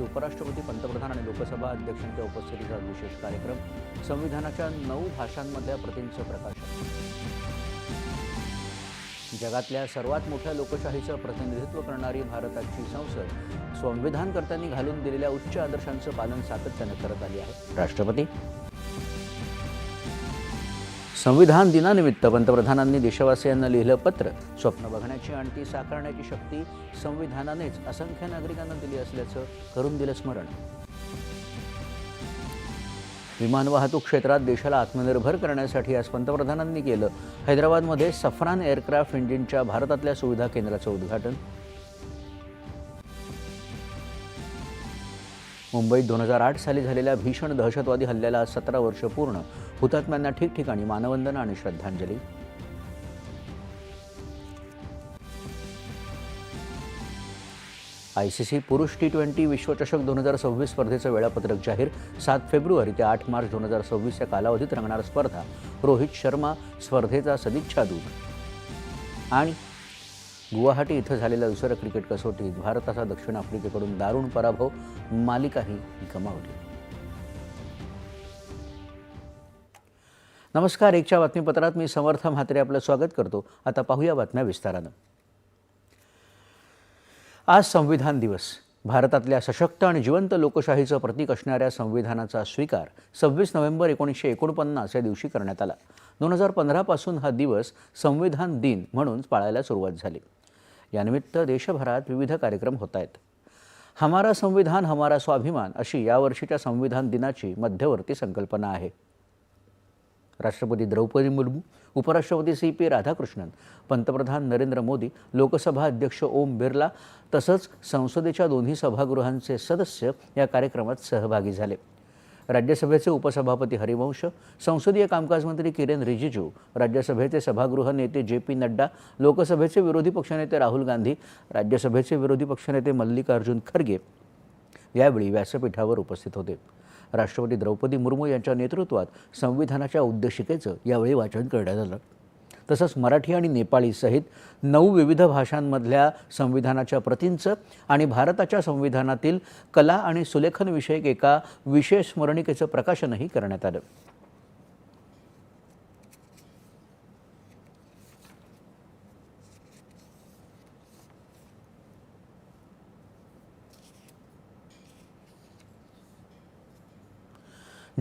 यासाठी उपराष्ट्रपती पंतप्रधान आणि लोकसभा अध्यक्षांच्या उपस्थितीचा विशेष कार्यक्रम संविधानाच्या नऊ भाषांमधल्या प्रतींचं प्रकाशन. जगातल्या सर्वात मोठ्या लोकशाहीचं प्रतिनिधित्व करणारी भारताची संसद संविधानकर्त्यांनी घालून दिलेल्या उच्च आदर्शांचं पालन सातत्यानं करत आली आहे. राष्ट्रपती संविधान दिनानिमित्त पंतप्रधानांनी देशवासियांना लिहिलं पत्र. स्वप्न बघण्याची आणि ती साकारण्याची शक्ती संविधानानेच असंख्य नागरिकांना दिली असल्याचं करून दिलं स्मरण. विमान वाहतूक क्षेत्रात देशाला आत्मनिर्भर करण्यासाठी आज पंतप्रधानांनी केलं हैदराबादमध्ये सफरान एअरक्राफ्ट इंजिनच्या भारतातल्या सुविधा केंद्राचं उद्घाटन. मुंबईत दोन हजार आठ साली झालेल्या भीषण दहशतवादी हल्ल्याला आज सतरा वर्ष पूर्ण. हुतात्म्यांना ठिकठिकाणी मानवंदना आणि श्रद्धांजली. आय सी सी पुरुष टी ट्वेंटी विश्वचषक दोन हजार सव्वीस स्पर्धेचं वेळापत्रक जाहीर. सात फेब्रुवारी ते आठ मार्च दोन हजार सव्वीस या कालावधीत रंगणार स्पर्धा. रोहित शर्मा स्पर्धेचा सदिच्छा दूत. आणि गुवाहाटी इथं झालेल्या दुसऱ्या क्रिकेट कसोटीत भारताचा दक्षिण आफ्रिकेकडून दारुण पराभव. मालिकाही गमावली. नमस्कार एकच्या बातमीपत्रात मी समर्थ म्हात्रे आपलं स्वागत करतो. आता पाहूया बातम्या विस्तारानं. आज संविधान दिवस. भारतातल्या सशक्त आणि जिवंत लोकशाहीचं प्रतीक असणाऱ्या संविधानाचा स्वीकार सव्वीस नोव्हेंबर एकोणीसशे एकोणपन्नास या दिवशी करण्यात आला. दोन हजार पंधरापासून हा दिवस संविधान दिन म्हणून पाळायला सुरुवात झाली. यानिमित्त देशभरात विविध कार्यक्रम होत आहेत. हमारा संविधान हमारा स्वाभिमान अशी यावर्षीच्या संविधान दिनाची मध्यवर्ती संकल्पना आहे. राष्ट्रपती द्रौपदी मुर्मू उपराष्ट्रपती सी पी राधाकृष्णन पंतप्रधान नरेंद्र मोदी लोकसभा अध्यक्ष ओम बिर्ला तसंच संसदेच्या दोन्ही सभागृहांचे सदस्य या कार्यक्रमात सहभागी झाले. राज्यसभेचे उपसभापती हरिवंश संसदीय कामकाज मंत्री किरेन रिजिजू राज्यसभेचे सभागृह नेते जे पी नड्डा लोकसभेचे विरोधी पक्षनेते राहुल गांधी राज्यसभेचे विरोधी पक्षनेते मल्लिकार्जुन खरगे यावेळी व्यासपीठावर उपस्थित होते. राष्ट्रपती द्रौपदी मुर्मू यांच्या नेतृत्वात संविधानाच्या उद्देशिकेचं यावेळी वाचन करण्यात आलं. तसंच मराठी आणि नेपाळी सहित नऊ विविध भाषांमधल्या संविधानाच्या प्रतींचं आणि भारताच्या संविधानातील कला आणि सुलेखनविषयक एका विशेष स्मरणिकेचं प्रकाशनही करण्यात आलं.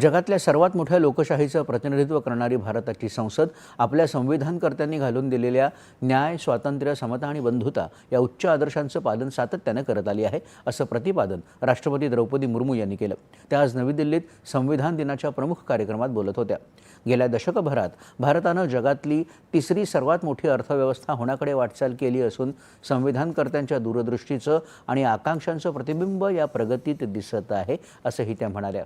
जगातल्या सर्वात मोठ्या लोकशाहीचं प्रतिनिधित्व करणारी भारताची संसद आपल्या संविधानकर्त्यांनी घालून दिलेल्या न्याय स्वातंत्र्य समता आणि बंधुता या उच्च आदर्शांचं पालन सातत्यानं करत आली आहे असं प्रतिपादन राष्ट्रपती द्रौपदी मुर्मू यांनी केलं. त्या आज नवी दिल्लीत संविधान दिनाच्या प्रमुख कार्यक्रमात बोलत होत्या. गेल्या दशकभरात भारतानं जगातली तिसरी सर्वात मोठी अर्थव्यवस्था होण्याकडे वाटचाल केली असून संविधानकर्त्यांच्या दूरदृष्टीचं आणि आकांक्षांचं प्रतिबिंब या प्रगतीत दिसत आहे असंही त्या म्हणाल्या.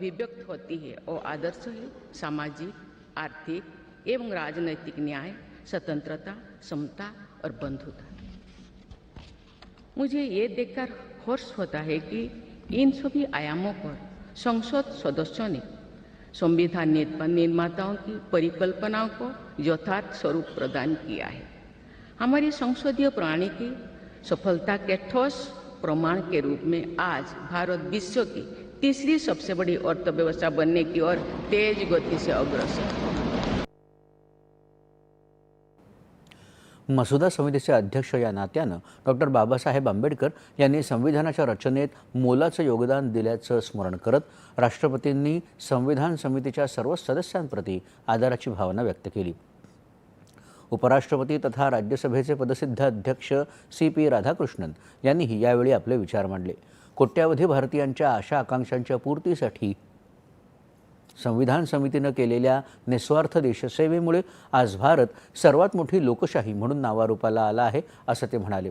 अभिव्यक्त होती है। और आदर्श है, सामाजिक, आर्थिक एवं राजनैतिक न्याय, स्वतंत्रता, समता और बंधुता। मुझे ये देखकर हर्ष होता है कि इन सभी आयामों पर संसद सदस्यों ने संविधान निर्माताओं की परिकल्पनाओं को यथार्थ स्वरूप प्रदान किया है। हमारी संसदीय प्रणाली की सफलता के ठोस प्रमाण के रूप में आज भारत विश्व की तीसरी सबसे बड़ी अर्थव्यवस्था बनने की ओर तेज गति से अग्रसर। मसुदा समितीचे अध्यक्ष या नात्यानं डॉक्टर बाबासाहेब आंबेडकर यांनी संविधानाच्या रचनेत मोलाचं योगदान दिल्याचं स्मरण करत राष्ट्रपतींनी संविधान समितीच्या सर्व सदस्यांप्रती आदराची भावना व्यक्त केली. उपराष्ट्रपती तथा राज्यसभेचे पदसिद्ध अध्यक्ष सी पी राधाकृष्णन यांनीही यावेळी आपले विचार मांडले. कोट्यावधी भारतीयांच्या आशा आकांक्षांच्या पूर्तीसाठी संविधान समितीनं केलेल्या निस्वार्थ देशसेवेमुळे आज भारत सर्वात मोठी लोकशाही म्हणून नावारूपाला आला आहे असं ते म्हणाले.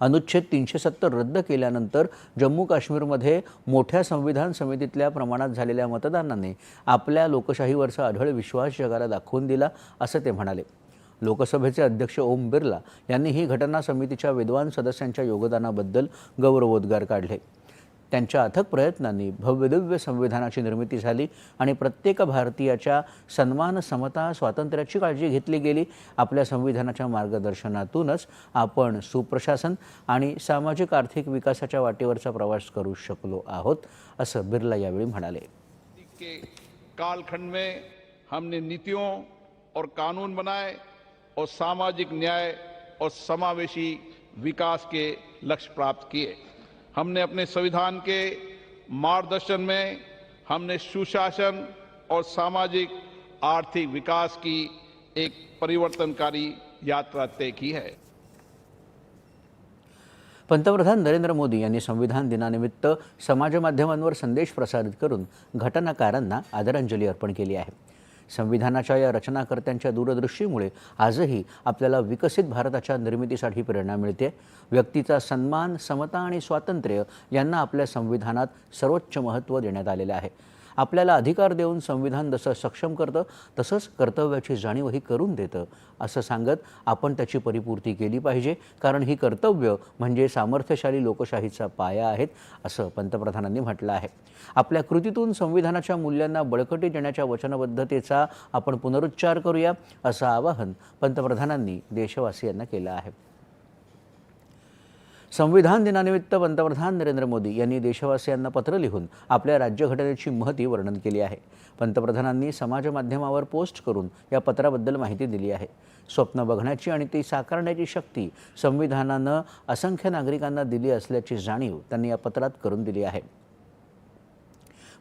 अनुच्छेद तीनशे सत्तर रद्द केल्यानंतर जम्मू काश्मीरमध्ये मोठ्या संविधान समितीतल्या प्रमाणात झालेल्या मतदानाने आपल्या लोकशाहीवरचा आढळ विश्वास जगाला दाखवून दिला असं ते म्हणाले. लोकसभेचे अध्यक्ष ओम बिर्ला यांनी ही घटना समितीच्या विद्वान सदस्यांच्या योगदानाबद्दल गौरवोद्गार काढले. त्यांच्या अथक प्रयत्नांनी भव्यदिव्य संविधानाची निर्मिती झाली आणि प्रत्येक भारतीयाच्या सन्मान समता स्वातंत्र्याची काळजी घेतली गेली. आपल्या संविधानाच्या मार्गदर्शनातूनच आपण सुप्रशासन आणि सामाजिक आर्थिक विकासाच्या वाटेवरचा प्रवास करू शकलो आहोत असं बिर्ला यावेळी म्हणाले. के कालखंड में हमने नीतियों और कानून बनाए और सामाजिक न्याय और समावेशी विकास के लक्ष्य प्राप्त किए। हमने अपने संविधान के मार्गदर्शन में हमने सुशासन और सामाजिक आर्थिक विकास की एक परिवर्तनकारी यात्रा तय की है। पंतप्रधान नरेंद्र मोदी यांनी संविधान दिनानिमित्त समाजमाध्यमांवर संदेश प्रसारित करून घटनाकारांना आदरांजली अर्पण केली आहे. संविधानाच्या या रचनाकर्त्यांच्या दूरदृष्टीमुळे आजही आपल्याला विकसित भारताच्या निर्मितीसाठी प्रेरणा मिळते. व्यक्तीचा सन्मान समता आणि स्वातंत्र्य यांना आपल्या संविधानात सर्वोच्च महत्त्व देण्यात आलेलं आहे. आपल्याला अधिकार देऊन संविधान जसं सक्षम करतं तसंच कर्तव्याची जाणीवही करून देतं असं सांगत आपण त्याची परिपूर्ती केली पाहिजे. कारण ही कर्तव्य म्हणजे सामर्थ्यशाली लोकशाहीचा पाया आहेत असं पंतप्रधानांनी म्हटलं आहे. आपल्या कृतीतून संविधानाच्या मूल्यांना बळकटी देण्याच्या वचनबद्धतेचा आपण पुनरुच्चार करूया असं आवाहन पंतप्रधानांनी देशवासियांना केलं आहे. संविधान दिनानिमित्त पंतप्रधान नरेंद्र मोदी यांनी देशवासियांना पत्र लिहून आपल्या राज्यघटनेची महती वर्णन केली आहे. पंतप्रधानांनी समाज माध्यमावर पोस्ट करून या पत्राबद्दल माहिती दिली आहे. स्वप्न बघण्याची आणि ती साकारण्याची शक्ती संविधानानं असंख्य नागरिकांना दिली असल्याची जाणीव त्यांनी या पत्रात करून दिली आहे.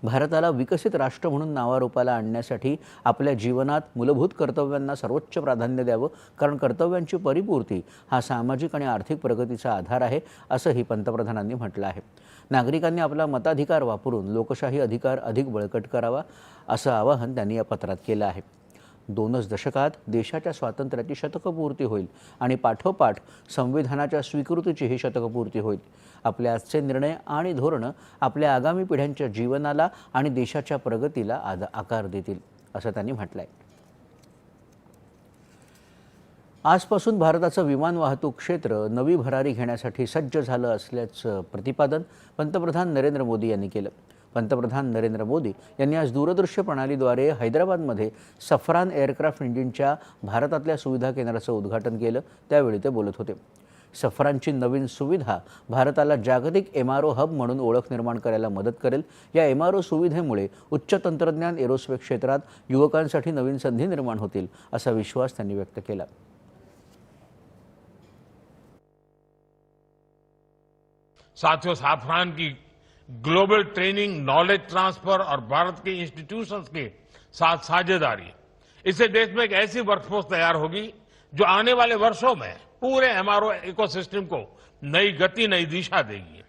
भारताला विकसित राष्ट्र म्हणून नावारूपाला आणण्यासाठी आपल्या जीवनात मूलभूत कर्तव्यांना सर्वोच्च प्राधान्य द्यावं. कारण कर्तव्यांची परिपूर्ती हा सामाजिक आणि आर्थिक प्रगतीचा आधार आहे असंही पंतप्रधानांनी म्हटलं आहे. नागरिकांनी आपला मताधिकार वापरून लोकशाही अधिकार अधिक बळकट करावा असं आवाहन त्यांनी या पत्रात केलं आहे. दोनच दशकात देशाच्या स्वातंत्र्याची शतकपूर्ती होईल आणि पाठोपाठ संविधानाच्या स्वीकृतीचीही शतकपूर्ती होईल. आपले आजचे निर्णय आणि धोरणं आपल्या आगामी पिढ्यांच्या जीवनाला आणि देशाच्या प्रगतीला आद आकार देतील असं त्यांनी म्हटलं आहे आजपासून भारताचं विमान वाहतूक क्षेत्र नवी भरारी घेण्यासाठी सज्ज झालं असल्याचं प्रतिपादन पंतप्रधान नरेंद्र मोदी यांनी केलं. पंतप्रधान नरेंद्र मोदी यांनी आज दूरदृश्य प्रणालीद्वारे हैदराबादमध्ये सफरान एअरक्राफ्ट इंजिनच्या भारतातल्या सुविधा केंद्राचं उद्घाटन केलं त्यावेळी ते बोलत होते. सफरांची नवीन सुविधा भारताला जागतिक एम आर ओ हब म्हणून ओळख निर्माण करायला मदत करेल. या एम आर ओ सुविधेमुळे उच्च तंत्रज्ञान एरोस्पेस क्षेत्रात युवकांसाठी नवीन संधी निर्माण होतील असा विश्वास त्यांनी व्यक्त केला. साथियों साफरान की ग्लोबल ट्रेनिंग नॉलेज ट्रांसफर और भारत के इंस्टीट्यूशंस के साथ साझेदारी। इससे देश में एक ऐसी वर्कफोर्स तैयार होगी जो आने वाले वर्षों में पूरे एमआरओ इकोसिस्टम को नई गति, नई दिशा देगी।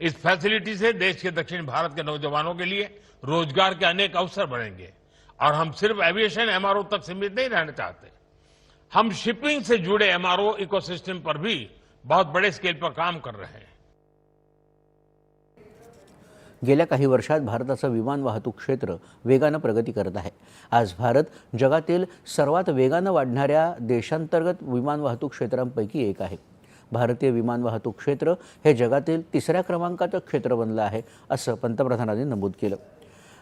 इस फैसिलिटी से देश के दक्षिण भारत के नौजवानों के लिए रोज़गार के अनेक अवसर बढ़ेंगे। और हम सिर्फ़ एविएशन एमआरओ तक सीमित नहीं रहना चाहते। हम शिपिंग से जुड़े एमआरओ इकोसिस्टम पर भी बहुत बड़े स्केल पर काम कर रहे हैं। गेल्या काही वर्षात भारताचं विमान वाहतूक क्षेत्र वेगानं प्रगती करत आहे. आज भारत जगातील सर्वात वेगानं वाढणाऱ्या देशांतर्गत विमान वाहतूक क्षेत्रांपैकी एक आहे. भारतीय विमान वाहतूक क्षेत्र हे जगातील तिसऱ्या क्रमांकाचं क्षेत्र बनलं आहे असं पंतप्रधानांनी नमूद केलं.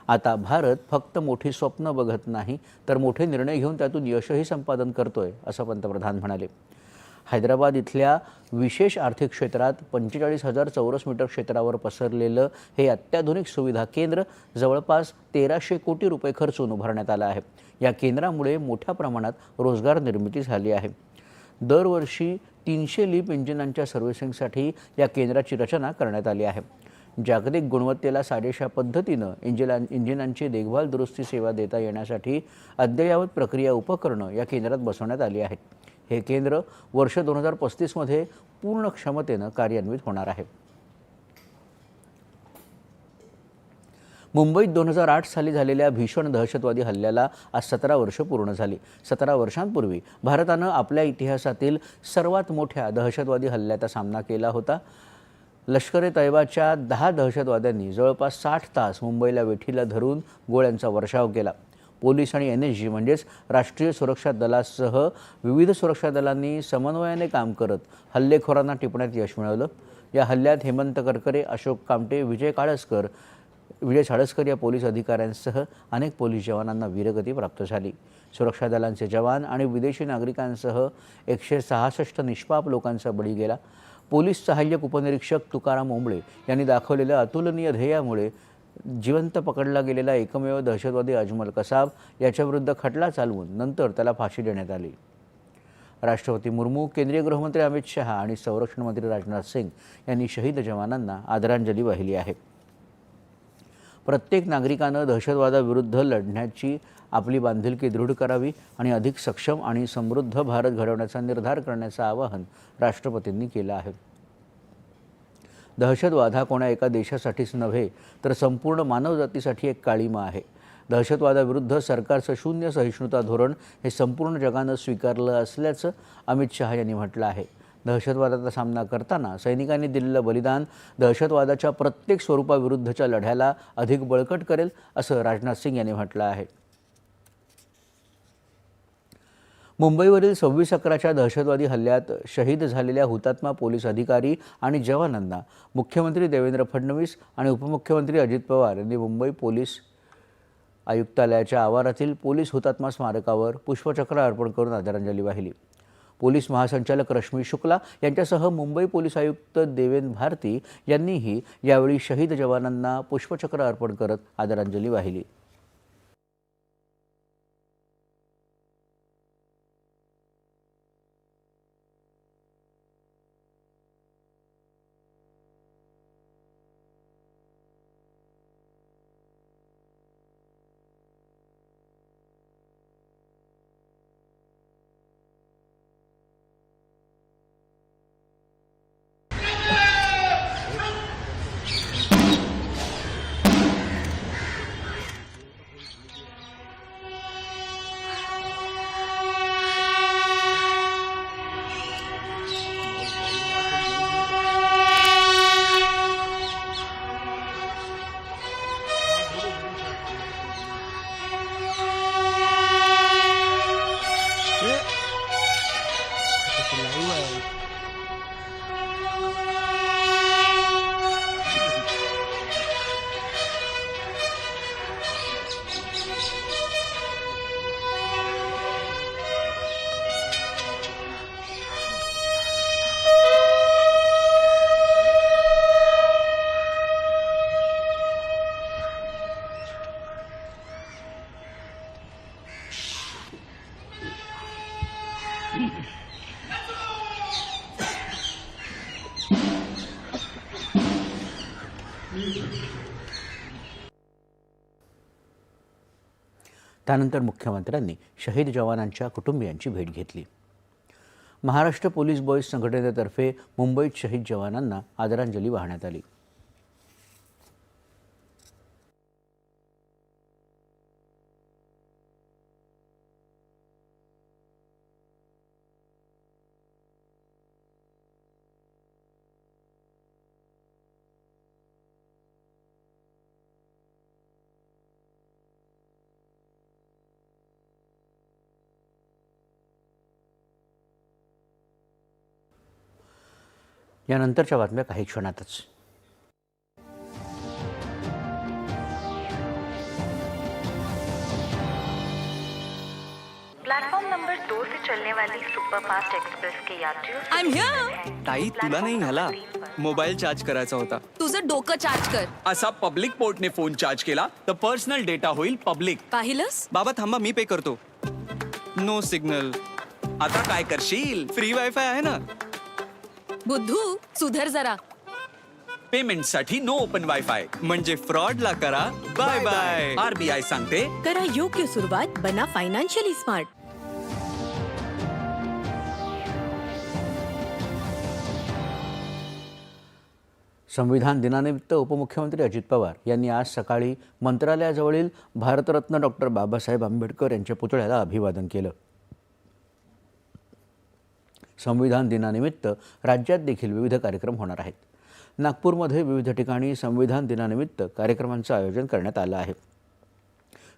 आता भारत फक्त मोठी स्वप्न बघत नाही तर मोठे निर्णय घेऊन त्यातून यशही संपादन करतोय असं पंतप्रधान म्हणाले. हैदराबाद इथल्या विशेष आर्थिक क्षेत्रात पंचेचाळीस हजार चौरस मीटर क्षेत्रावर पसरलेलं हे अत्याधुनिक सुविधा केंद्र जवळपास तेराशे कोटी रुपये खर्चून उभारण्यात आलं आहे. या केंद्रामुळे मोठ्या प्रमाणात रोजगार निर्मिती झाली आहे. दरवर्षी तीनशे लीप इंजिनांच्या सर्व्हिसिंगसाठी या केंद्राची रचना करण्यात आली आहे. जागतिक गुणवत्तेला साजेशा पद्धतीनं इंजिना इंजिनांची देखभाल दुरुस्ती सेवा देता येण्यासाठी अद्ययावत प्रक्रिया उपकरणं या केंद्रात बसवण्यात आली आहेत. हे केंद्र वर्ष दोन हजार पस्तीसमध्ये पूर्ण क्षमतेनं कार्यान्वित होणार आहे. मुंबईत दोन हजार आठ साली झालेल्या भीषण दहशतवादी हल्ल्याला आज सतरा वर्ष पूर्ण झाली. सतरा वर्षांपूर्वी भारतानं आपल्या इतिहासातील सर्वात मोठ्या दहशतवादी हल्ल्याचा सामना केला होता. लष्कर ए तैबाच्या दहा दहशतवाद्यांनी जवळपास साठ तास मुंबईला वेठीला धरून गोळ्यांचा वर्षाव केला. पोलीस आणि एन एस जी म्हणजेच राष्ट्रीय सुरक्षा दलासह विविध सुरक्षा दलांनी समन्वयाने काम करत हल्लेखोरांना टिपण्यात यश मिळवलं. या हल्ल्यात हेमंत करकरे अशोक कामटे विजय काळसकर विजय साळसकर या पोलीस अधिकाऱ्यांसह अनेक पोलीस जवानांना वीरगती प्राप्त झाली. सुरक्षा दलांचे जवान आणि विदेशी नागरिकांसह एकशे सहासष्ट निष्पाप लोकांचा बळी गेला. पोलीस सहाय्यक उपनिरीक्षक तुकाराम ओंबळे यांनी दाखवलेल्या अतुलनीय ध्येयामुळे जिवंत पकडला गेलेला एकमेव दहशतवादी अजमल कसाब याच्याविरुद्ध खटला चालवून नंतर त्याला फाशी देण्यात आली. राष्ट्रपती मुर्मू केंद्रीय गृहमंत्री अमित शहा आणि संरक्षण मंत्री राजनाथ सिंग यांनी शहीद जवानांना आदरांजली वाहिली आहे. प्रत्येक नागरिकानं दहशतवादाविरुद्ध लढण्याची आपली बांधिलकी दृढ करावी आणि अधिक सक्षम आणि समृद्ध भारत घडवण्याचा निर्धार करण्याचं आवाहन राष्ट्रपतींनी केलं आहे. दहशतवाद हा कोणा एका देशासाठीच नव्हे तर संपूर्ण मानवजातीसाठी एक काळीमा आहे. दहशतवादाविरुद्ध सरकारचं शून्य सहिष्णुता धोरण हे संपूर्ण जगानं स्वीकारलं असल्याचं अमित शहा यांनी म्हटलं आहे. दहशतवादाचा सामना करताना सैनिकांनी दिलेलं बलिदान दहशतवादाच्या प्रत्येक स्वरूपाविरुद्धच्या लढ्याला अधिक बळकट करेल असं राजनाथ सिंग यांनी म्हटलं आहे. मुंबईवरील सव्वीस अकराच्या दहशतवादी हल्ल्यात शहीद झालेल्या हुतात्मा पोलीस अधिकारी आणि जवानांना मुख्यमंत्री देवेंद्र फडणवीस आणि उपमुख्यमंत्री अजित पवार यांनी मुंबई पोलीस आयुक्तालयाच्या आवारातील पोलीस हुतात्मा स्मारकावर पुष्पचक्र अर्पण करून आदरांजली वाहिली. पोलीस महासंचालक रश्मी शुक्ला यांच्यासह मुंबई पोलीस आयुक्त देवेन भारती यांनीही यावेळी शहीद जवानांना पुष्पचक्र अर्पण करत आदरांजली वाहिली. त्यानंतर मुख्यमंत्र्यांनी शहीद जवानांच्या कुटुंबियांची भेट घेतली. महाराष्ट्र पोलीस बॉईज संघटनेतर्फे मुंबईत शहीद जवानांना आदरांजली वाहण्यात आली. यानंतरच्या बातम्या काही क्षणातच. प्लेटफॉर्म नंबर दो से चलने वाली superfast express K I'm here. ताई तुला नाही झाला मोबाईल चार्ज करायचा होता. तुझं डोकं चार्ज कर. असा पब्लिक पोर्टने फोन चार्ज केला तर पर्सनल डेटा होईल पब्लिक. पाहिलंस? बाबा थांबा मी पे करतो. नो सिग्नल आता काय करशील? फ्री वायफाय आहे ना? बुद्धू सुधर जरा. पेमेंटसाठी नो ओपन वायफाय म्हणजे फ्रॉड ला करा. बाय बाय आरबीआय सांगते. करा योग्य सुरुवात बना फायनान्शियली स्मार्ट संविधान दिनानिमित्त उपमुख्यमंत्री अजित पवार यांनी आज सकाळी मंत्रालयाजवळील भारतरत्न डॉक्टर बाबासाहेब आंबेडकर यांच्या पुतळ्याला अभिवादन केलं. संविधान दिनानिमित्त राज्यात देखील विविध कार्यक्रम होणार आहेत. नागपूरमध्ये विविध ठिकाणी संविधान दिनानिमित्त कार्यक्रमांचं आयोजन करण्यात आलं आहे.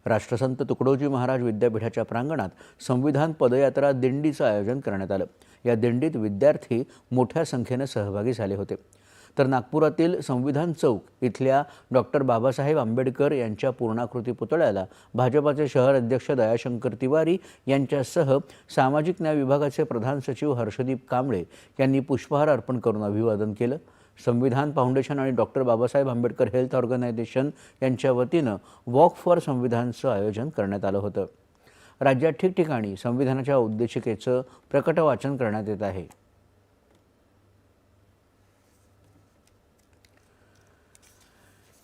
राष्ट्रसंत तुकडोजी महाराज विद्यापीठाच्या प्रांगणात संविधान पदयात्रा दिंडीचं आयोजन करण्यात आलं. या दिंडीत विद्यार्थी मोठ्या संख्येनं सहभागी झाले होते. तर नागपुरातील संविधान चौक इथल्या डॉक्टर बाबासाहेब आंबेडकर यांच्या पूर्णाकृती पुतळ्याला भाजपाचे शहर अध्यक्ष दयाशंकर तिवारी यांच्यासह सामाजिक न्याय विभागाचे प्रधान सचिव हर्षदीप कांबळे यांनी पुष्पहार अर्पण करून अभिवादन केलं. संविधान फाउंडेशन आणि doctor Babasaheb Ambedkar health organisation यांच्या वतीनं वॉक फॉर संविधानचं आयोजन करण्यात आलं होतं. राज्यात ठिकठिकाणी संविधानाच्या उद्देशिकेचं प्रकट वाचन करण्यात येत आहे.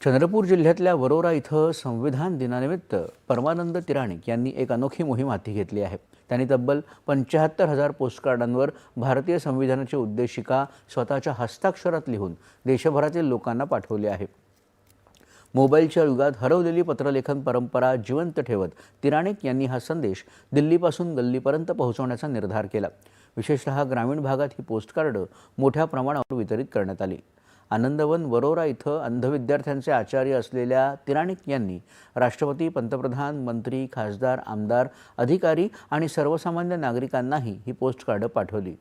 चंद्रपूर जिल्ह्यातल्या वरोरा इथं संविधान दिनानिमित्त परमानंद तिराणिक यांनी एक अनोखी मोहीम हाती घेतली आहे. त्यांनी तब्बल पंच्याहत्तर हजार पोस्टकार्डांवर भारतीय संविधानाची उद्देशिका स्वतःच्या हस्ताक्षरात लिहून देशभरातील लोकांना पाठवली आहे. मोबाईलच्या युगात हरवलेली पत्रलेखन परंपरा जिवंत ठेवत तिराणिक यांनी हा संदेश दिल्लीपासून गल्लीपर्यंत पोहोचवण्याचा निर्धार केला. विशेषतः ग्रामीण भागात ही पोस्टकार्ड मोठ्या प्रमाणावर वितरित करण्यात आली. आनंदवन वरोरा इथं अंध विद्यार्थ्यांचे आचार्य असलेल्या तिराणिक यांनी राष्ट्रपती पंतप्रधान मंत्री खासदार आमदार अधिकारी आणि सर्वसामान्य नागरिकांनाही ही पोस्टकार्ड पाठवली.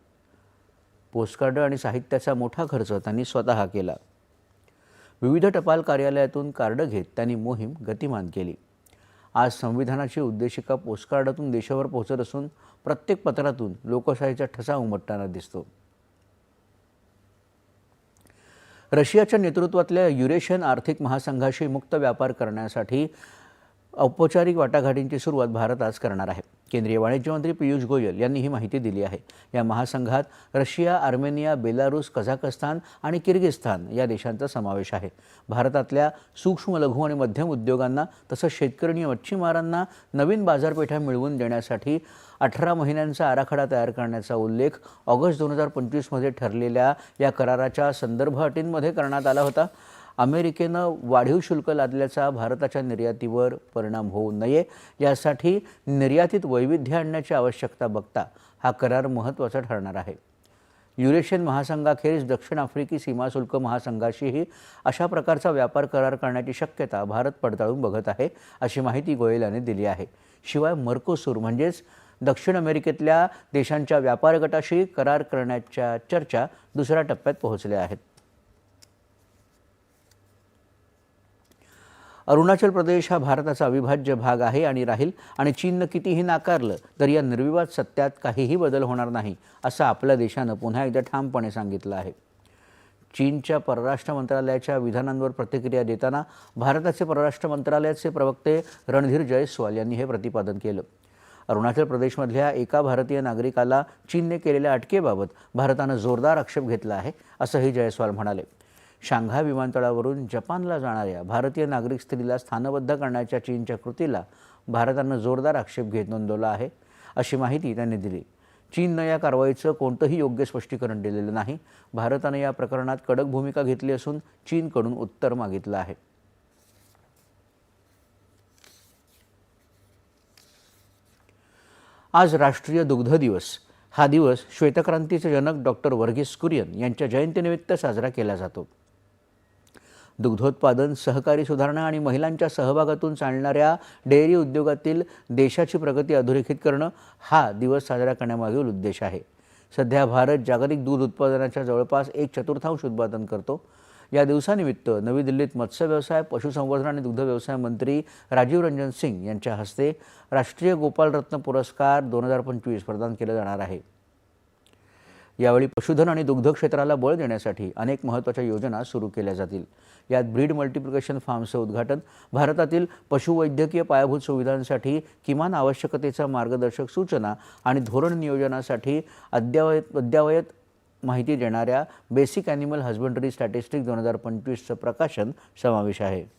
पोस्टकार्ड आणि साहित्याचा मोठा खर्च त्यांनी स्वतः केला. विविध टपाल कार्यालयातून कार्ड घेत त्यांनी मोहीम गतिमान केली. आज संविधानाची उद्देशिका पोस्टकार्डातून देशभर पोहोचत असून प्रत्येक पत्रातून लोकशाहीचा ठसा उमटताना दिसतो. रशियाच्या नेतृत्वातल्या युरेशियन आर्थिक महासंघाशी मुक्त व्यापार करण्यासाठी औपचारिक वाटाघाटींची सुरुवात भारत आज करणार आहे. केंद्रीय वाणिज्य मंत्री पियुष गोयल यांनी ही माहिती दिली आहे. या महासंघात रशिया आर्मेनिया बेलारूस कझाकस्तान आणि किर्गिस्तान या देशांचा समावेश आहे. भारतातल्या सूक्ष्म लघु आणि मध्यम उद्योगांना तसंच शेतकरी आणि मच्छीमारांना नवीन बाजारपेठा मिळवून देण्यासाठी अठरा महिन्यांचा आराखडा तयार करण्याचा उल्लेख ऑगस्ट दोन हजार पंचवीसमध्ये ठरलेल्या या कराराच्या संदर्भ अटींमध्ये करण्यात आला होता. अमेरिकेनं वाढीव शुल्क लादल्याचा भारताच्या निर्यातीवर परिणाम होऊ नये यासाठी निर्यातीत वैविध्य आणण्याची आवश्यकता बघता हा करार महत्त्वाचा ठरणार आहे. युरेशियन महासंघाखेरीज दक्षिण आफ्रिकी सीमाशुल्क महासंघाशीही अशा प्रकारचा व्यापार करार करण्याची शक्यता भारत पडताळून बघत आहे अशी माहिती गोयल यांनी दिली आहे. शिवाय मर्कोसूर म्हणजेच दक्षिण अमेरिकेतल्या देशांच्या व्यापार गटाशी करार करण्याच्या चर्चा दुसऱ्या टप्प्यात पोहोचल्या आहेत. अरुणाचल प्रदेश हा भारताचा अविभाज्य भाग आहे आणि राहील आणि चीननं कितीही नाकारलं तर या निर्विवाद सत्यात काहीही बदल होणार नाही असं आपल्या देशानं पुन्हा एकदा ठामपणे सांगितलं आहे. चीनच्या परराष्ट्र मंत्रालयाच्या विधानांवर प्रतिक्रिया देताना भारताचे परराष्ट्र मंत्रालयाचे प्रवक्ते रणधीर जयस्वाल यांनी हे प्रतिपादन केलं. अरुणाचल प्रदेशमधल्या एका भारतीय नागरिकाला चीनने केलेल्या अटकेबाबत भारतानं जोरदार आक्षेप घेतला आहे असंही जयस्वाल म्हणाले. शांघाय विमानतळावरून जपानला जाणाऱ्या भारतीय नागरिक स्त्रीला स्थानबद्ध करण्याच्या चीनच्या कृतीला भारतानं जोरदार आक्षेप घेत नोंदवला आहे अशी माहिती त्यांनी दिली. चीननं या कारवाईचं कोणतंही योग्य स्पष्टीकरण दिलेलं नाही. भारतानं या प्रकरणात कडक भूमिका घेतली असून चीनकडून उत्तर मागितलं आहे. आज राष्ट्रीय दुग्ध दिवस. हा दिवस श्वेतक्रांतीचे जनक डॉक्टर वर्गीस कुरियन यांच्या जयंतीनिमित्त साजरा केला जातो. दुग्धोत्पादन सहकारी सुधारणा आणि महिलांच्या सहभागातून चालणाऱ्या डेअरी उद्योगातील देशाची प्रगती अधोरेखित करणं हा दिवस साजरा करण्यामागील उद्देश आहे. सध्या भारत जागतिक दूध उत्पादनाच्या जवळपास एक चतुर्थांश उत्पादन करतो. या दिवसानिमित्त नवी दिल्लीत मत्स्य व्यवसाय पशुसंवर्धन आणि दुग्ध व्यवसाय मंत्री राजीव रंजन सिंग यांच्या हस्ते राष्ट्रीय गोपालरत्न पुरस्कार दोन हजार पंचवीस प्रदान केला जाणार आहे. यावेळी पशुधन आणि दुग्ध क्षेत्राला बळ देण्यासाठी अनेक महत्त्वाच्या योजना सुरू केल्या जातील. यात ब्रीड मल्टिप्लिकेशन फार्मचं उद्घाटन भारतातील पशुवैद्यकीय पायाभूत सुविधांसाठी किमान आवश्यकतेच्या मार्गदर्शक सूचना आणि धोरण नियोजनासाठी अद्यावयत अद्ययावत माहिती देणाऱ्या बेसिक ॲनिमल हजबंडरी स्टॅटिस्टिक दोन हजार पंचवीसचं प्रकाशन समावेश आहे.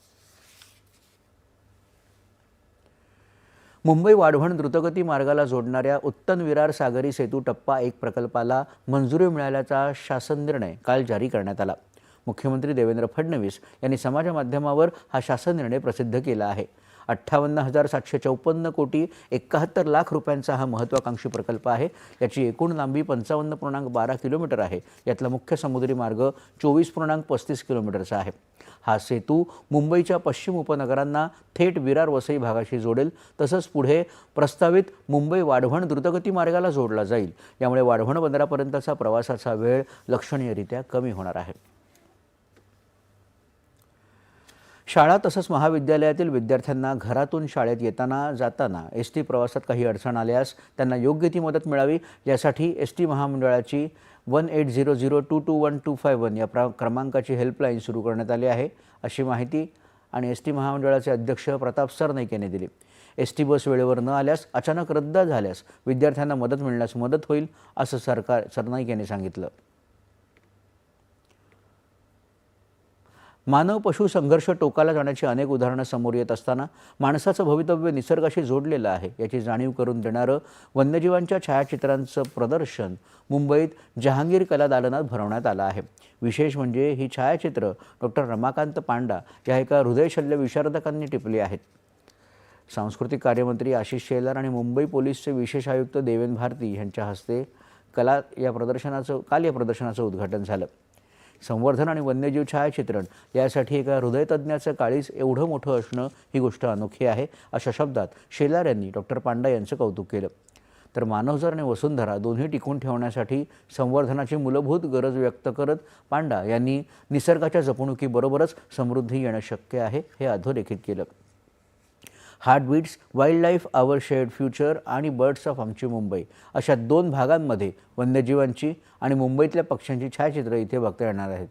मुंबई वाढवण द्रुतगती मार्गाला जोडणाऱ्या उत्तन विरार सागरी सेतू टप्पा एक प्रकल्पाला मंजुरी मिळाल्याचा शासन निर्णय काल जारी करण्यात आला. मुख्यमंत्री देवेंद्र फडणवीस यांनी समाज माध्यमावर हा शासन निर्णय प्रसिद्ध केला आहे. अठ्ठावन्न हजार सातशे चौपन्न कोटी एकाहत्तर लाख रुपयांचा हा महत्त्वाकांक्षी प्रकल्प आहे. याची एकूण लांबी पंचावन्न पूर्णांक बारा किलोमीटर आहे. यातला मुख्य समुद्री मार्ग चोवीस पूर्णांक पस्तीस किलोमीटरचा आहे. हा सेतू मुंबईच्या पश्चिम उपनगरांना थेट विरार वसई भागाशी जोडेल. तसंच पुढे प्रस्तावित मुंबई वाढवण द्रुतगती मार्गाला जोडला जाईल. यामुळे वाढवण बंदरापर्यंतचा प्रवासाचा वेळ लक्षणीयरित्या कमी होणार आहे. शाळा तसंच महाविद्यालयातील विद्यार्थ्यांना घरातून शाळेत येताना जाताना एस टी प्रवासात काही अडचण आल्यास त्यांना योग्य ती मदत मिळावी यासाठी एस टी महामंडळाची one eight zero zero two two one two five one या प्र क्रमांकाची हेल्पलाईन सुरू करण्यात आली आहे अशी माहिती आणि एस टी महामंडळाचे अध्यक्ष प्रताप सरनाईक यांनी दिली. एस टी बस वेळेवर न आल्यास अचानक रद्द झाल्यास विद्यार्थ्यांना मदत मिळण्यास मदत होईल असं सरकार सरनाईक यांनी सांगितलं. मानव पशु संघर्ष टोकाला जाण्याची अनेक उदाहरणं समोर येत असताना माणसाचं भवितव्य निसर्गाशी जोडलेलं आहे. याची जाणीव करून देणारं वन्यजीवांच्या छायाचित्रांचं प्रदर्शन मुंबईत जहांगीर कला दालनात भरवण्यात आलं आहे. विशेष म्हणजे ही छायाचित्र डॉक्टर रमाकांत पांडा या एका हृदयशल्य विशारदकांनी टिपली आहेत. सांस्कृतिक कार्यमंत्री आशिष शेलार आणि मुंबई पोलीसचे विशेष आयुक्त देवेन भारती यांच्या हस्ते कला या प्रदर्शनाचं काल या प्रदर्शनाचं उद्घाटन झालं. संवर्धन आणि वन्यजीव छायाचित्रण यासाठी एका हृदयतज्ज्ञाचं काळीज एवढं मोठं असणं ही गोष्ट अनोखी आहे अशा शब्दात शेलार यांनी डॉक्टर पांडा यांचं कौतुक केलं. तर मानवजर आणि वसुंधरा दोन्ही टिकून ठेवण्यासाठी संवर्धनाची मूलभूत गरज व्यक्त करत पांडा यांनी निसर्गाच्या जपणुकीबरोबरच समृद्धी येणं शक्य आहे हे अधोरेखित केलं. Heartbeats wild life our shared future आणि बर्ड्स ऑफ आमची मुंबई अशा दोन भागांमध्ये वन्यजीवांची आणि मुंबईतल्या पक्ष्यांची छायाचित्र इथे बघता येणार आहेत.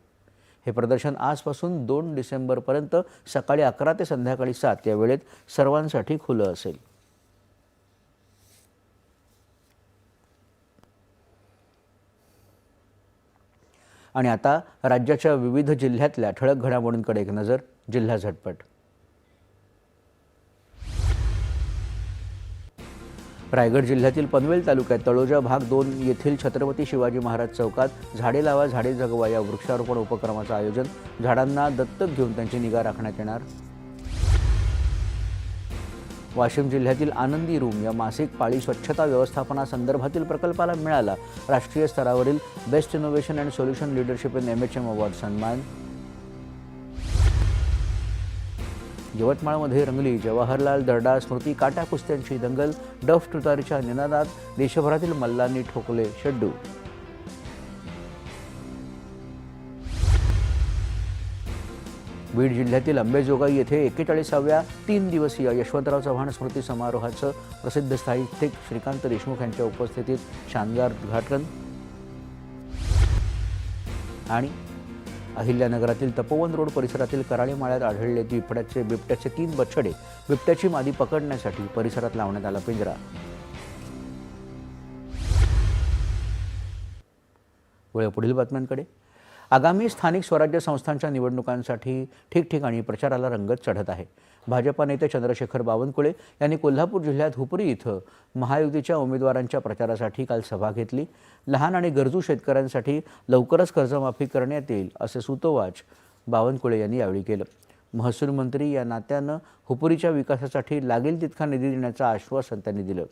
हे प्रदर्शन आजपासून दोन डिसेंबरपर्यंत सकाळी अकरा ते संध्याकाळी सात या वेळेत सर्वांसाठी खुलं असेल. आणि आता राज्याच्या विविध जिल्ह्यातल्या ठळक घडामोडींकडे एक नजर जिल्हा झटपट. रायगड जिल्ह्यातील पनवेल तालुक्यात तळोजा भाग दोन येथील छत्रपती शिवाजी महाराज चौकात झाडे लावा झाडे जगवा या वृक्षारोपण उपक्रमाचं आयोजन झाडांना दत्तक घेऊन त्यांची निगा राखण्यात येणार. वाशिम जिल्ह्यातील आनंदी रूम या मासिक पाळी स्वच्छता व्यवस्थापनासंदर्भातील प्रकल्पाला मिळाला. राष्ट्रीय स्तरावरील best innovation and solution leadership in M H M award सन्मान. यवतमाळमध्ये रंगली जवाहरलाल दर्डा स्मृती काटा कुस्त्यांची दंगल डफ तुतारीच्या निनादात देशभरातील मल्लांनी ठोकले शड्डू. बीड जिल्ह्यातील अंबेजोगाई येथे एक्केचाळीसाव्या तीन दिवसीय यशवंतराव चव्हाण स्मृती समारोहाचं प्रसिद्ध साहित्यिक श्रीकांत देशमुख यांच्या उपस्थितीत शानदार उद्घाटन आणि अहिल्यानगरातील तपोवन रोड परिसरातील कराळे माळ्यात आढळले बिबट्याचे बिबट्याचे तीन बछडे बिबट्याची मादी पकडण्यासाठी परिसरात लावण्यात आला पिंजरा. वेळ पुढील बातम्यांकडे. आगामी स्थानिक स्वराज्य संस्थांच्या निवडणुकांसाठी ठिकठिकाणी प्रचाराला रंगत चढत आहे. भाजपा नेते चंद्रशेखर बावनकुळे यांनी कोल्हापूर जिल्ह्यात हुपरी इथं महायुतीच्या उमेदवारांच्या प्रचारासाठी काल सभा घेतली. लहान आणि गरजू शेतकऱ्यांसाठी लवकरच कर्जमाफी करण्यात येईल असे सूतोवाच बावनकुळे यांनी यावेळी केलं. महसूल मंत्री या नात्यानं हुपरीच्या विकासासाठी लागेल तितका निधी देण्याचं आश्वासन त्यांनी दिलं.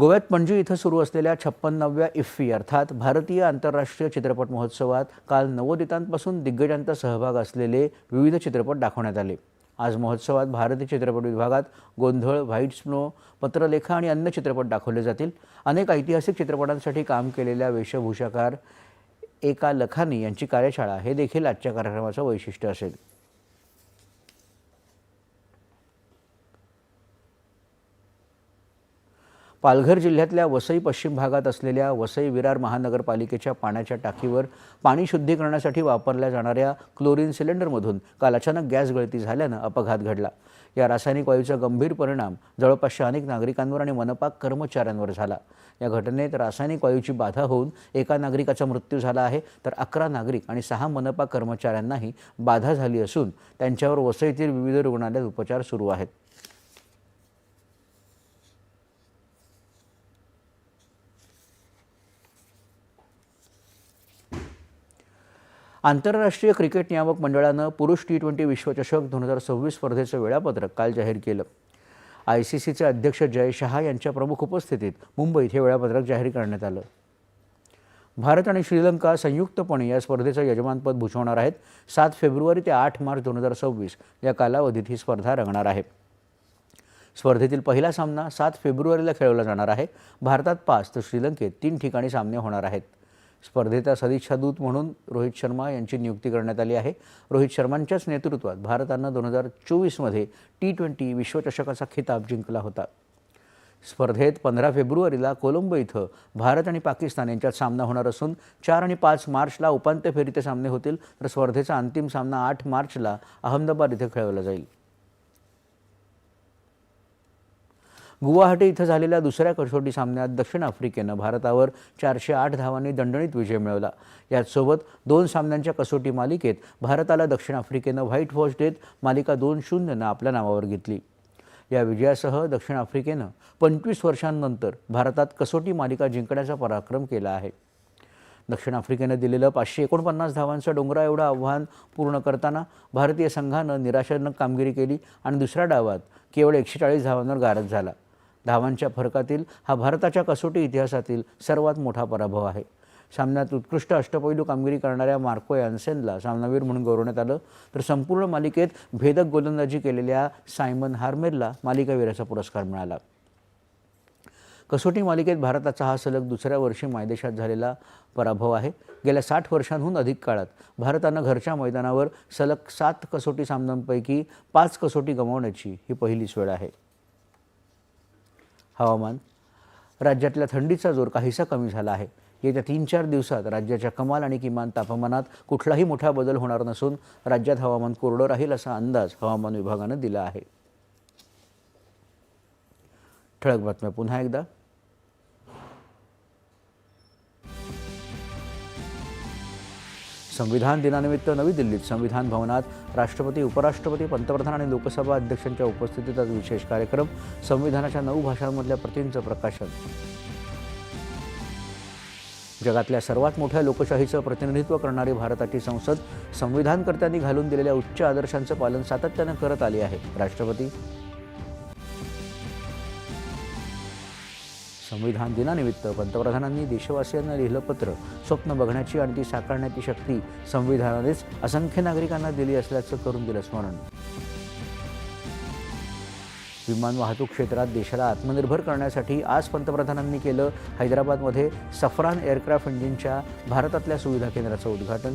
गोव्यात पणजी इथं सुरू असलेल्या छप्पन्नव्या इफ्फी अर्थात भारतीय आंतरराष्ट्रीय चित्रपट महोत्सवात काल नवोदितांपासून दिग्गजांचा सहभाग असलेले विविध चित्रपट दाखवण्यात आले. आज महोत्सवात भारतीय चित्रपट विभागात गोंधळ व्हाईट स्नो पत्रलेखा आणि अन्य चित्रपट दाखवले जातील. अनेक ऐतिहासिक चित्रपटांसाठी काम केलेल्या वेशभूषाकार एका लखानी यांची कार्यशाळा हे देखील आजच्या कार्यक्रमाचं वैशिष्ट्य असेल. पालघर जिल्ह्यातल्या वसई पश्चिम भागात असलेल्या वसई विरार महानगरपालिकेच्या पाण्याच्या टाकीवर पाणी शुद्धीकरणासाठी वापरल्या जाणाऱ्या क्लोरीन सिलेंडरमधून काल अचानक गॅस गळती झाल्यानं अपघात घडला. या रासायनिक वायूचा गंभीर परिणाम जवळपासच्या अनेक नागरिकांवर आणि मनपा कर्मचाऱ्यांवर झाला. या घटनेत रासायनिक वायूची बाधा होऊन एका नागरिकाचा मृत्यू झाला आहे. तर अकरा नागरिक आणि सहा मनपा कर्मचाऱ्यांनाही बाधा झाली असून त्यांच्यावर वसईतील विविध रुग्णालयात उपचार सुरू आहेत. आंतरराष्ट्रीय क्रिकेट नियामक मंडळानं पुरुष टी ट्वेंटी विश्वचषक दोन हजार सव्वीस स्पर्धेचं वेळापत्रक काल जाहीर केलं. आय सी सीचे अध्यक्ष जय शहा यांच्या प्रमुख उपस्थितीत मुंबईत हे वेळापत्रक जाहीर करण्यात आलं. भारत आणि श्रीलंका संयुक्तपणे या स्पर्धेचं यजमानपद भूषवणार आहेत. सात फेब्रुवारी ते आठ मार्च दोन हजार सव्वीस या कालावधीत ही स्पर्धा रंगणार आहे. स्पर्धेतील पहिला सामना सात फेब्रुवारीला खेळवला जाणार आहे. भारतात पाच तर श्रीलंकेत तीन ठिकाणी सामने होणार आहेत. स्पर्धेचा सदिच्छादूत म्हणून रोहित शर्मा यांची नियुक्ती करण्यात आली आहे. रोहित शर्मांच्याच नेतृत्वात भारतानं दोन हजार चोवीसमध्ये टी ट्वेंटी विश्वचषकाचा खिताब जिंकला होता. स्पर्धेत पंधरा फेब्रुवारीला कोलंबो इथं भारत आणि पाकिस्तान यांच्यात सामना होणार असून चार आणि पाच मार्चला उपांत्य फेरीचे सामने होतील. तर स्पर्धेचा अंतिम सामना आठ मार्चला अहमदाबाद इथं खेळवला जाईल. गुवाहाटी इथं झालेल्या दुसऱ्या कसोटी सामन्यात दक्षिण आफ्रिकेनं भारतावर चारशे आठ धावांनी दणदणीत विजय मिळवला. याचसोबत दोन सामन्यांच्या कसोटी मालिकेत भारताला दक्षिण आफ्रिकेनं व्हाईट वॉश देत मालिका दोन शून्यनं आपल्या नावावर घेतली. या विजयासह दक्षिण आफ्रिकेनं पंचवीस वर्षांनंतर भारतात कसोटी मालिका जिंकण्याचा पराक्रम केला आहे. दक्षिण आफ्रिकेनं दिलेलं पाचशे एकोणपन्नास धावांचं डोंगरा एवढं आव्हान पूर्ण करताना भारतीय संघानं निराशाजनक कामगिरी केली आणि दुसऱ्या डावात केवळ एकशे चाळीस धावांवर गारद झाला. धावांच्या फरकातील हा भारताच्या कसोटी इतिहासातील सर्वात मोठा पराभव आहे. सामन्यात उत्कृष्ट अष्टपैलू कामगिरी करणाऱ्या मार्को यान्सेनला सामनावीर म्हणून गौरवण्यात आलं. तर संपूर्ण मालिकेत भेदक गोलंदाजी केलेल्या सायमन हार्मेरला मालिकावीराचा पुरस्कार मिळाला. कसोटी मालिकेत भारताचा हा सलग दुसऱ्या वर्षी मायदेशात झालेला पराभव आहे. गेल्या साठ वर्षांहून अधिक काळात भारतानं घरच्या मैदानावर सलग सात कसोटी सामन्यांपैकी पाच कसोटी गमावण्याची ही पहिलीच वेळ आहे. हवामान. राज्यातल्या थंडीचा जोर काहीसा कमी झाला आहे. येत्या तीन चार दिवसात राज्याच्या कमाल आणि किमान तापमानात कुठलाही मोठा बदल होणार नसून राज्यात हवामान कोरडं राहील असा अंदाज हवामान विभागानं दिला आहे. ठळक बातम्या पुन्हा एकदा. संविधान दिनानिमित्त नवी दिल्लीत संविधान भवनात राष्ट्रपती उपराष्ट्रपती पंतप्रधान आणि लोकसभा अध्यक्षांच्या उपस्थितीत आज विशेष कार्यक्रम संविधानाच्या नऊ भाषांमधल्या प्रतींचं प्रकाशन. जगातल्या सर्वात मोठ्या लोकशाहीचं प्रतिनिधित्व करणारी भारताची संसद संविधानकर्त्यांनी घालून दिलेल्या उच्च आदर्शांचं पालन सातत्यानं करत आली आहे. राष्ट्रपती संविधान दिनानिमित्त पंतप्रधानांनी देशवासियांना लिहिलं पत्र स्वप्न बघण्याची आणि ती साकारण्याची शक्ती संविधानानेच असंख्य नागरिकांना दिली असल्याचं करून दिलं स्मरण. विमान वाहतूक क्षेत्रात देशाला आत्मनिर्भर करण्यासाठी आज पंतप्रधानांनी केलं हैदराबादमध्ये सफरान एअरक्राफ्ट इंजिनच्या भारतातल्या सुविधा केंद्राचं उद्घाटन.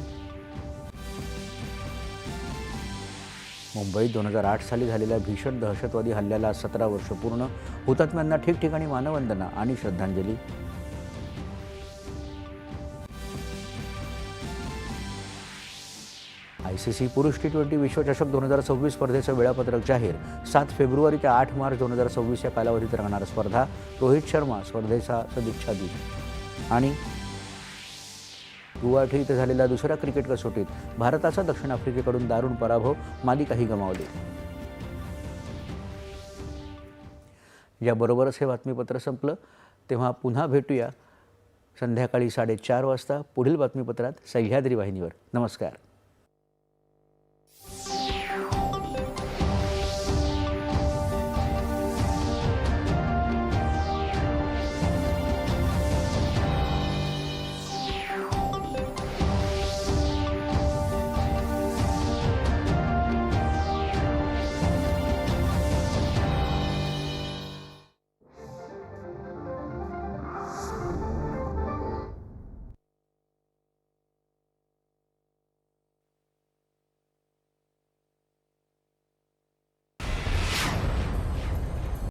मुंबईत दोन हजार आठ साली झालेल्या भीषण दहशतवादी हल्ल्याला सतरा वर्ष पूर्ण हुतात्म्यांना ठिकठिकाणी मानवंदना आणि श्रद्धांजली. आय सी सी पुरुष टी ट्वेंटी विश्वचषक दोन हजार सव्वीस स्पर्धेचं वेळापत्रक जाहीर. सात फेब्रुवारी ते आठ मार्च दोन हजार सव्वीस या कालावधीत रंगणार स्पर्धा. रोहित शर्मा स्पर्धेचा सदिच्छा दूत आणि गुवाहाटी इथं झालेल्या दुसऱ्या क्रिकेट कसोटीत भारताचा दक्षिण आफ्रिकेकडून दारुण पराभव मालिकाही गमावली. याबरोबरच हे बातमीपत्र संपलं. तेव्हा पुन्हा भेटूया संध्याकाळी साडेचार वाजता. पुढील बातमीपत्रात सह्याद्री वाहिनीवर. नमस्कार.